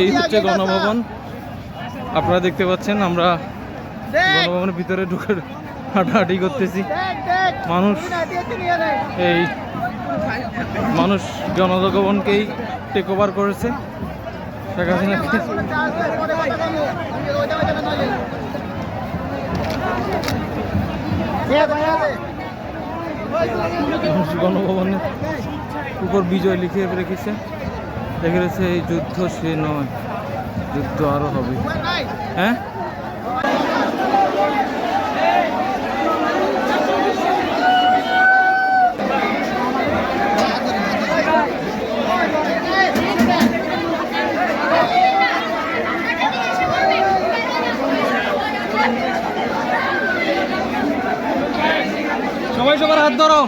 এই হচ্ছে গণভবন। আপনারা দেখতে পাচ্ছেন আমরা গণভবনের ভিতরে ঢুকে হাঁটাহাঁটি করতেছি। মানুষ এই মানুষ জনগণকেই টেক ওভার করেছে। শেখ হাসিনাকে গণভবনের উপর বিজয় লিখে রেখেছে। দেখে রয়েছে এই যুদ্ধ সে নয় যুদ্ধ আরও হবে। হ্যাঁ? সবাই সবার হাত ধরো।